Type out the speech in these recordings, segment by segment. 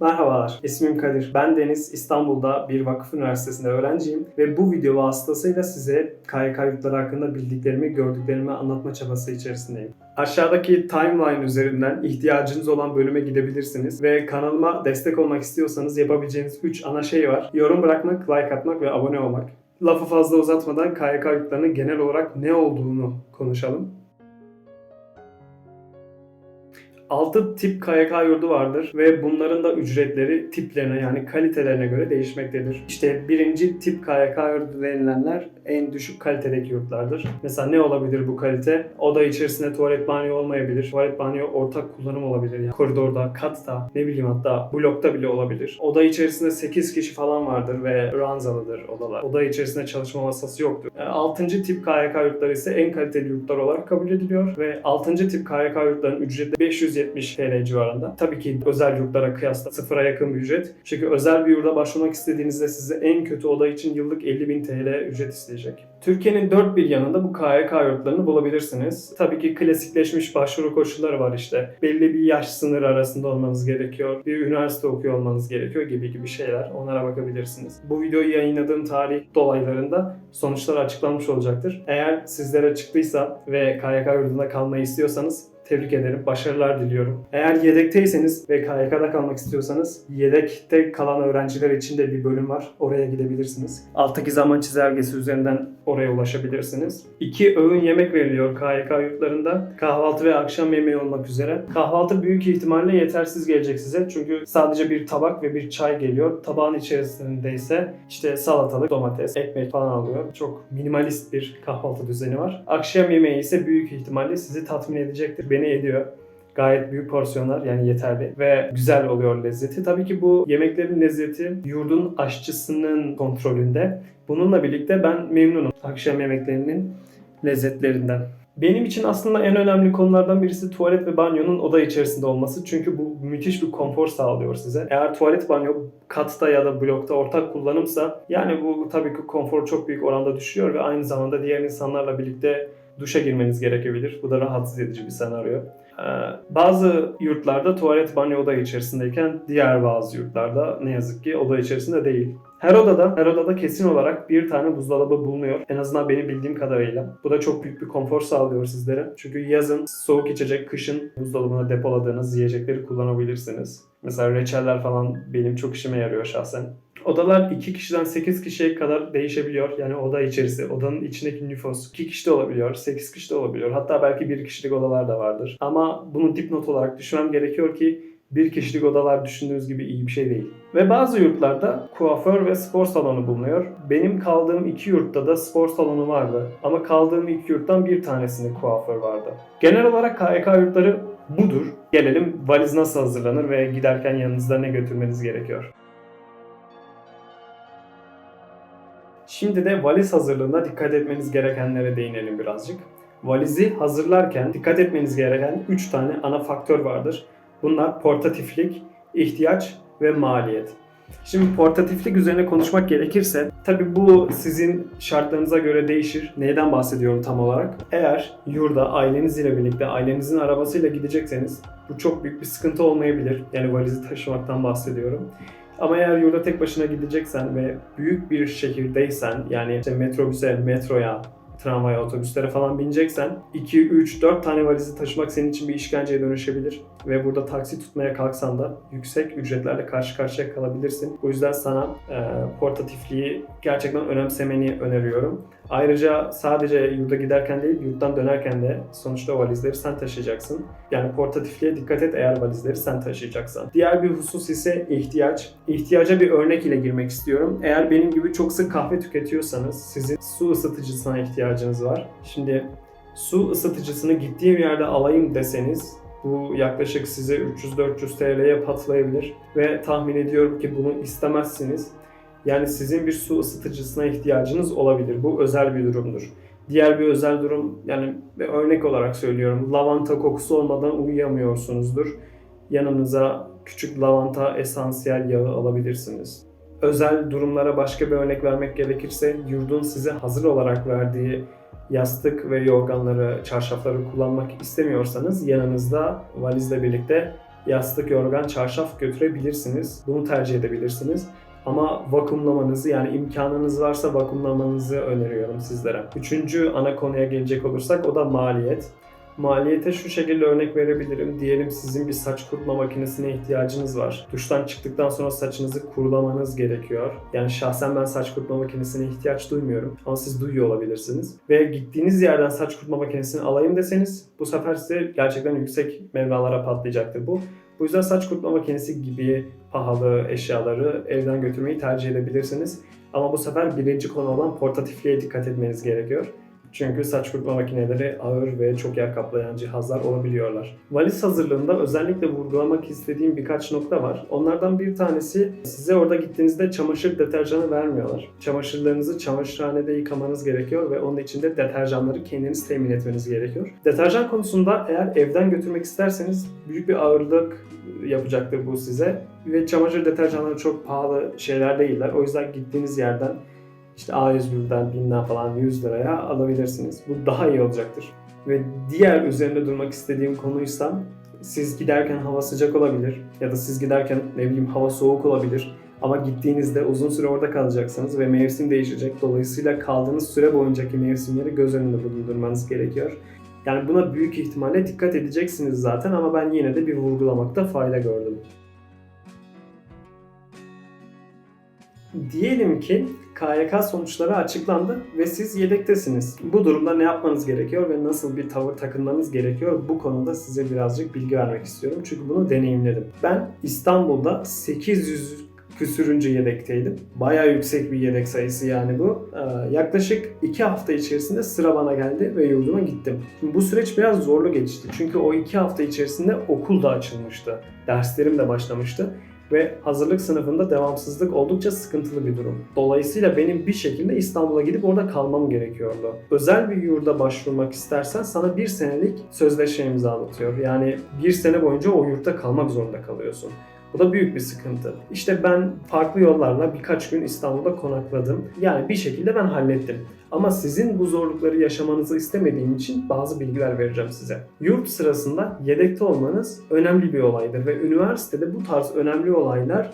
Merhabalar, ismim Kadir. Ben Deniz, İstanbul'da bir vakıf üniversitesinde öğrenciyim ve bu video vasıtasıyla size KYK yurtları hakkında bildiklerimi, gördüklerimi anlatma çabası içerisindeyim. Aşağıdaki timeline üzerinden ihtiyacınız olan bölüme gidebilirsiniz ve kanalıma destek olmak istiyorsanız yapabileceğiniz 3 ana şey var. Yorum bırakmak, like atmak ve abone olmak. Lafı fazla uzatmadan KYK yurtlarının genel olarak ne olduğunu konuşalım. 6 tip KYK yurdu vardır ve bunların da ücretleri tiplerine yani kalitelerine göre değişmektedir. İşte birinci tip KYK yurdu denilenler en düşük kalitedeki yurtlardır. Mesela ne olabilir bu kalite? Oda içerisinde tuvalet banyo olmayabilir. Tuvalet banyo ortak kullanım olabilir. Yani koridorda, katta, ne bileyim hatta blokta bile olabilir. Oda içerisinde 8 kişi falan vardır ve ranzalıdır odalar. Oda içerisinde çalışma masası yoktur. 6. tip KYK yurtları ise en kaliteli yurtlar olarak kabul ediliyor ve 6. tip KYK yurtlarının ücreti 570 TL civarında. Tabii ki özel yurtlara kıyasla sıfıra yakın bir ücret. Çünkü özel bir yurda başvurmak istediğinizde size en kötü oda için yıllık 50.000 TL ücret isteyecek. Türkiye'nin dört bir yanında bu KYK yurtlarını bulabilirsiniz. Tabii ki klasikleşmiş başvuru koşulları var işte. Belli bir yaş sınırı arasında olmanız gerekiyor. Bir üniversite okuyor olmanız gerekiyor gibi gibi şeyler. Onlara bakabilirsiniz. Bu videoyu yayınladığım tarih dolaylarında sonuçlar açıklanmış olacaktır. Eğer sizlere çıktıysa ve KYK yurdunda kalmayı istiyorsanız tebrik ederim. Başarılar diliyorum. Eğer yedekteyseniz ve KYK'da kalmak istiyorsanız yedekte kalan öğrenciler için de bir bölüm var. Oraya gidebilirsiniz. Alttaki zaman çizelgesi üzerinden oraya ulaşabilirsiniz. İki öğün yemek veriliyor KYK yurtlarında. Kahvaltı ve akşam yemeği olmak üzere. Kahvaltı büyük ihtimalle yetersiz gelecek size. Çünkü sadece bir tabak ve bir çay geliyor. Tabağın içerisinde ise işte salatalık, domates, ekmek falan alıyor. Çok minimalist bir kahvaltı düzeni var. Akşam yemeği ise büyük ihtimalle sizi tatmin edecektir. Beni ediyor. Gayet büyük porsiyonlar yani yeterli ve güzel oluyor lezzeti. Tabii ki bu yemeklerin lezzeti yurdun aşçısının kontrolünde. Bununla birlikte ben memnunum akşam yemeklerinin lezzetlerinden. Benim için aslında en önemli konulardan birisi tuvalet ve banyonun oda içerisinde olması. Çünkü bu müthiş bir konfor sağlıyor size. Eğer tuvalet banyo katta ya da blokta ortak kullanımsa yani bu tabii ki konfor çok büyük oranda düşüyor ve aynı zamanda diğer insanlarla birlikte duşa girmeniz gerekebilir. Bu da rahatsız edici bir senaryo. Ee, bazı yurtlarda tuvalet banyo oda içerisindeyken diğer bazı yurtlarda ne yazık ki oda içerisinde değil. Her odada, her odada kesin olarak bir tane buzdolabı bulunuyor. En azından benim bildiğim kadarıyla. Bu da çok büyük bir konfor sağlıyor sizlere. Çünkü yazın soğuk içecek, kışın buzdolabına depoladığınız yiyecekleri kullanabilirsiniz. Mesela reçeller falan benim çok işime yarıyor şahsen. Odalar 2 kişiden 8 kişiye kadar değişebiliyor. Yani oda içerisi, odanın içindeki nüfus 2 kişi de olabiliyor, 8 kişi de olabiliyor. Hatta belki 1 kişilik odalar da vardır. Ama bunu dipnot olarak düşünmem gerekiyor ki bir kişilik odalar düşündüğünüz gibi iyi bir şey değil. Ve bazı yurtlarda kuaför ve spor salonu bulunuyor. Benim kaldığım iki yurtta da spor salonu vardı. Ama kaldığım iki yurttan bir tanesinde kuaför vardı. Genel olarak KYK yurtları budur. Gelelim valiz nasıl hazırlanır ve giderken yanınızda ne götürmeniz gerekiyor. Şimdi de valiz hazırlığında dikkat etmeniz gerekenlere değinelim birazcık. Valizi hazırlarken dikkat etmeniz gereken 3 tane ana faktör vardır. Bunlar portatiflik, ihtiyaç ve maliyet. Şimdi portatiflik üzerine konuşmak gerekirse tabi bu sizin şartlarınıza göre değişir. Neyden bahsediyorum tam olarak? Eğer yurda aileniz ile birlikte ailenizin arabasıyla gidecekseniz bu çok büyük bir sıkıntı olmayabilir. Yani valizi taşımaktan bahsediyorum. Ama eğer yurda tek başına gideceksen ve büyük bir şehirdeysen yani işte metrobüse, metroya, tramvaya, otobüslere falan bineceksen 2, 3, 4 tane valizi taşımak senin için bir işkenceye dönüşebilir. Ve burada taksi tutmaya kalksan da yüksek ücretlerle karşı karşıya kalabilirsin. O yüzden sana e, portatifliği gerçekten önemsemeni öneriyorum. Ayrıca sadece yurda giderken değil, yurttan dönerken de sonuçta valizleri sen taşıyacaksın. Yani portatifliğe dikkat et eğer valizleri sen taşıyacaksan. Diğer bir husus ise ihtiyaç. İhtiyaca bir örnek ile girmek istiyorum. Eğer benim gibi çok sık kahve tüketiyorsanız sizin su ısıtıcısına ihtiyacınız var. Şimdi su ısıtıcısını gittiğim yerde alayım deseniz bu yaklaşık size 300-400 TL'ye patlayabilir ve tahmin ediyorum ki bunu istemezsiniz. Yani sizin bir su ısıtıcısına ihtiyacınız olabilir. Bu özel bir durumdur. Diğer bir özel durum yani bir örnek olarak söylüyorum. Lavanta kokusu olmadan uyuyamıyorsunuzdur. Yanınıza küçük lavanta esansiyel yağı alabilirsiniz. Özel durumlara başka bir örnek vermek gerekirse yurdun size hazır olarak verdiği yastık ve yorganları, çarşafları kullanmak istemiyorsanız yanınızda valizle birlikte yastık, yorgan, çarşaf götürebilirsiniz. Bunu tercih edebilirsiniz. Ama vakumlamanızı yani imkanınız varsa vakumlamanızı öneriyorum sizlere. Üçüncü ana konuya gelecek olursak o da maliyet. Maliyete şu şekilde örnek verebilirim. Diyelim sizin bir saç kurutma makinesine ihtiyacınız var. Duştan çıktıktan sonra saçınızı kurulamanız gerekiyor. Yani şahsen ben saç kurutma makinesine ihtiyaç duymuyorum. Ama siz duyuyor olabilirsiniz. Ve gittiğiniz yerden saç kurutma makinesini alayım deseniz bu sefer size gerçekten yüksek mevralara patlayacaktır bu. Bu yüzden saç kurutma makinesi gibi pahalı eşyaları evden götürmeyi tercih edebilirsiniz. Ama bu sefer birinci konu olan portatifliğe dikkat etmeniz gerekiyor. Çünkü saç kurutma makineleri ağır ve çok yer kaplayan cihazlar olabiliyorlar. Valiz hazırlığında özellikle vurgulamak istediğim birkaç nokta var. Onlardan bir tanesi size orada gittiğinizde çamaşır deterjanı vermiyorlar. Çamaşırlarınızı çamaşırhanede yıkamanız gerekiyor ve onun için de deterjanları kendiniz temin etmeniz gerekiyor. Deterjan konusunda eğer evden götürmek isterseniz büyük bir ağırlık yapacaktır bu size. Ve çamaşır deterjanları çok pahalı şeyler değiller. O yüzden gittiğiniz yerden işte A101'den, BİM'den falan 100 liraya alabilirsiniz. Bu daha iyi olacaktır. Ve diğer üzerinde durmak istediğim konuysa siz giderken hava sıcak olabilir ya da siz giderken ne bileyim hava soğuk olabilir. Ama gittiğinizde uzun süre orada kalacaksınız ve mevsim değişecek. Dolayısıyla kaldığınız süre boyuncaki mevsimleri göz önünde bulundurmanız gerekiyor. Yani buna büyük ihtimalle dikkat edeceksiniz zaten ama ben yine de bir vurgulamakta fayda gördüm. Diyelim ki KYK sonuçları açıklandı ve siz yedektesiniz. Bu durumda ne yapmanız gerekiyor ve nasıl bir tavır takınmanız gerekiyor? Bu konuda size birazcık bilgi vermek istiyorum. Çünkü bunu deneyimledim. Ben İstanbul'da 800 küsürüncü yedekteydim. Bayağı yüksek bir yedek sayısı yani bu. Ee, yaklaşık 2 hafta içerisinde sıra bana geldi ve yurduma gittim. Şimdi bu süreç biraz zorlu geçti. Çünkü o 2 hafta içerisinde okul da açılmıştı. Derslerim de başlamıştı ve hazırlık sınıfında devamsızlık oldukça sıkıntılı bir durum. Dolayısıyla benim bir şekilde İstanbul'a gidip orada kalmam gerekiyordu. Özel bir yurda başvurmak istersen sana bir senelik sözleşme imzalatıyor. Yani bir sene boyunca o yurtta kalmak zorunda kalıyorsun. Bu da büyük bir sıkıntı. İşte ben farklı yollarla birkaç gün İstanbul'da konakladım. Yani bir şekilde ben hallettim. Ama sizin bu zorlukları yaşamanızı istemediğim için bazı bilgiler vereceğim size. Yurt sırasında yedekte olmanız önemli bir olaydır ve üniversitede bu tarz önemli olaylar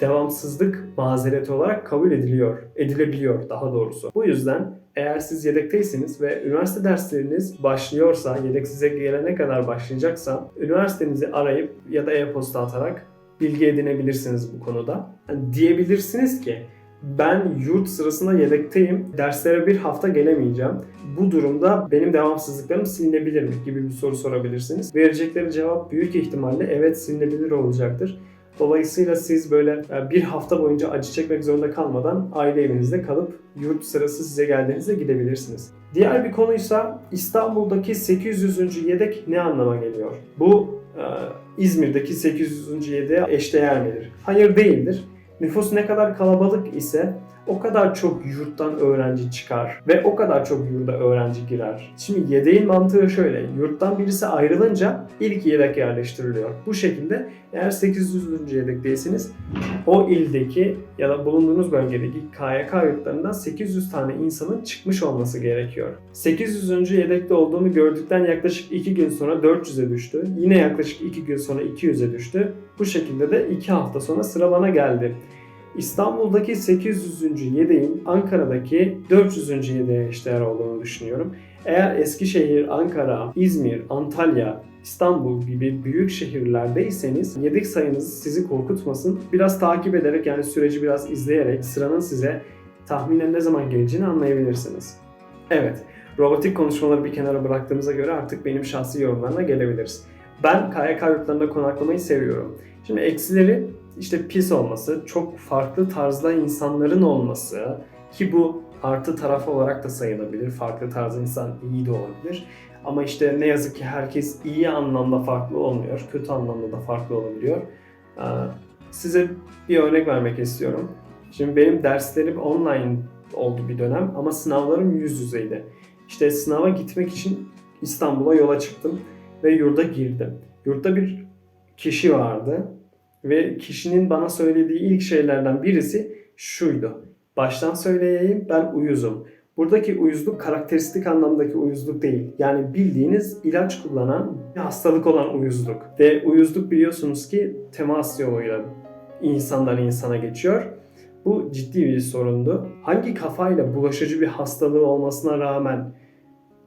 devamsızlık mazereti olarak kabul ediliyor, edilebiliyor daha doğrusu. Bu yüzden eğer siz yedekteyseniz ve üniversite dersleriniz başlıyorsa, yedek size gelene kadar başlayacaksa, üniversitenizi arayıp ya da e-posta atarak bilgi edinebilirsiniz bu konuda. Yani diyebilirsiniz ki ben yurt sırasında yedekteyim, derslere bir hafta gelemeyeceğim. Bu durumda benim devamsızlıklarım silinebilir mi gibi bir soru sorabilirsiniz. Verecekleri cevap büyük ihtimalle evet silinebilir olacaktır. Dolayısıyla siz böyle bir hafta boyunca acı çekmek zorunda kalmadan aile evinizde kalıp yurt sırası size geldiğinizde gidebilirsiniz. Diğer bir konuysa İstanbul'daki 800. yedek ne anlama geliyor? Bu e, İzmir'deki 800. yedeğe eşdeğer midir? Hayır değildir. Nüfus ne kadar kalabalık ise o kadar çok yurttan öğrenci çıkar ve o kadar çok yurda öğrenci girer. Şimdi yedeğin mantığı şöyle. Yurttan birisi ayrılınca ilk yedek yerleştiriliyor. Bu şekilde eğer 800. yedekteyseniz o ildeki ya da bulunduğunuz bölgedeki KYK yurtlarından 800 tane insanın çıkmış olması gerekiyor. 800. yedekte olduğumu gördükten yaklaşık 2 gün sonra 400'e düştü. Yine yaklaşık 2 gün sonra 200'e düştü. Bu şekilde de 2 hafta sonra sıra bana geldi. İstanbul'daki 800. yedeğin Ankara'daki 400. yedeğe eşdeğer olduğunu düşünüyorum. Eğer Eskişehir, Ankara, İzmir, Antalya, İstanbul gibi büyük şehirlerdeyseniz yedek sayınız sizi korkutmasın. Biraz takip ederek yani süreci biraz izleyerek sıranın size tahminen ne zaman geleceğini anlayabilirsiniz. Evet, robotik konuşmaları bir kenara bıraktığımıza göre artık benim şahsi yorumlarına gelebiliriz. Ben KYK yurtlarında konaklamayı seviyorum. Şimdi eksileri işte pis olması, çok farklı tarzda insanların olması ki bu artı taraf olarak da sayılabilir. Farklı tarz insan iyi de olabilir. Ama işte ne yazık ki herkes iyi anlamda farklı olmuyor. Kötü anlamda da farklı olabiliyor. Ee, Size bir örnek vermek istiyorum. Şimdi benim derslerim online oldu bir dönem ama sınavlarım yüz yüzeydi. İşte sınava gitmek için İstanbul'a yola çıktım ve yurda girdim. Yurtta bir kişi vardı ve kişinin bana söylediği ilk şeylerden birisi şuydu. Baştan söyleyeyim ben uyuzum. Buradaki uyuzluk karakteristik anlamdaki uyuzluk değil. Yani bildiğiniz ilaç kullanan bir hastalık olan uyuzluk. Ve uyuzluk biliyorsunuz ki temas yoluyla insandan insana geçiyor. Bu ciddi bir sorundu. Hangi kafayla bulaşıcı bir hastalığı olmasına rağmen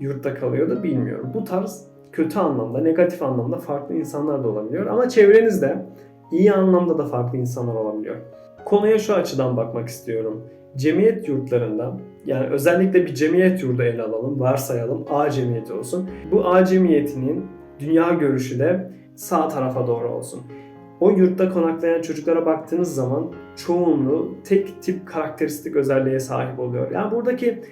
yurtta kalıyordu bilmiyorum. Bu tarz kötü anlamda, negatif anlamda farklı insanlar da olabiliyor. Ama çevrenizde iyi anlamda da farklı insanlar olabiliyor. Konuya şu açıdan bakmak istiyorum. Cemiyet yurtlarında yani özellikle bir cemiyet yurdu ele alalım, varsayalım A cemiyeti olsun. Bu A cemiyetinin dünya görüşü de sağ tarafa doğru olsun. O yurtta konaklayan çocuklara baktığınız zaman çoğunluğu tek tip karakteristik özelliğe sahip oluyor. Yani buradaki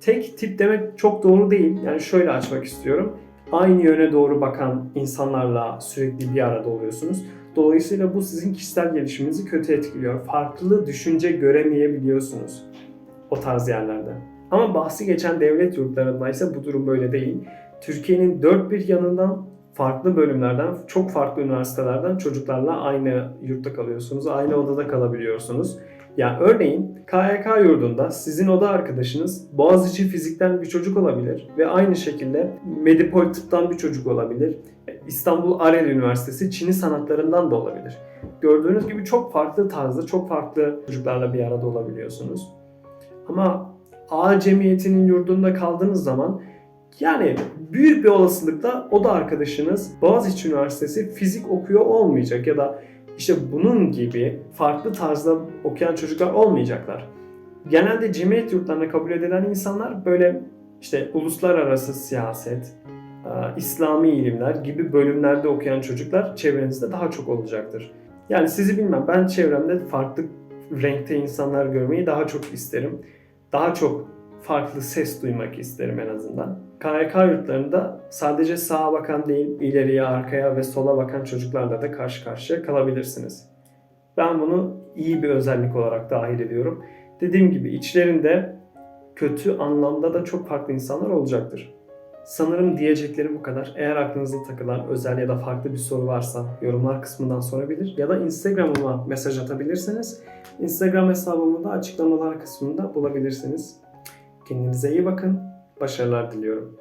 tek tip demek çok doğru değil. Yani şöyle açmak istiyorum. Aynı yöne doğru bakan insanlarla sürekli bir arada oluyorsunuz. Dolayısıyla bu sizin kişisel gelişiminizi kötü etkiliyor. Farklı düşünce göremeyebiliyorsunuz o tarz yerlerde. Ama bahsi geçen devlet yurtlarında ise bu durum böyle değil. Türkiye'nin dört bir yanından farklı bölümlerden, çok farklı üniversitelerden çocuklarla aynı yurtta kalıyorsunuz, aynı odada kalabiliyorsunuz. Yani örneğin KYK yurdunda sizin oda arkadaşınız Boğaziçi Fizik'ten bir çocuk olabilir ve aynı şekilde Medipol Tıp'tan bir çocuk olabilir. İstanbul Arel Üniversitesi Çini Sanatlarından da olabilir. Gördüğünüz gibi çok farklı tarzda, çok farklı çocuklarla bir arada olabiliyorsunuz. Ama A cemiyetinin yurdunda kaldığınız zaman yani büyük bir olasılıkla o da arkadaşınız Boğaziçi Üniversitesi fizik okuyor olmayacak ya da işte bunun gibi farklı tarzda okuyan çocuklar olmayacaklar. Genelde cemiyet yurtlarına kabul edilen insanlar böyle işte uluslararası siyaset, e, İslami ilimler gibi bölümlerde okuyan çocuklar çevrenizde daha çok olacaktır. Yani sizi bilmem ben çevremde farklı renkte insanlar görmeyi daha çok isterim. Daha çok farklı ses duymak isterim en azından. KYK yurtlarında sadece sağa bakan değil, ileriye, arkaya ve sola bakan çocuklarla da karşı karşıya kalabilirsiniz. Ben bunu iyi bir özellik olarak dahil ediyorum. Dediğim gibi içlerinde kötü anlamda da çok farklı insanlar olacaktır. Sanırım diyeceklerim bu kadar. Eğer aklınıza takılan özel ya da farklı bir soru varsa yorumlar kısmından sorabilir ya da Instagram'ıma mesaj atabilirsiniz. Instagram hesabımı da açıklamalar kısmında bulabilirsiniz. Kendinize iyi bakın. Başarılar diliyorum.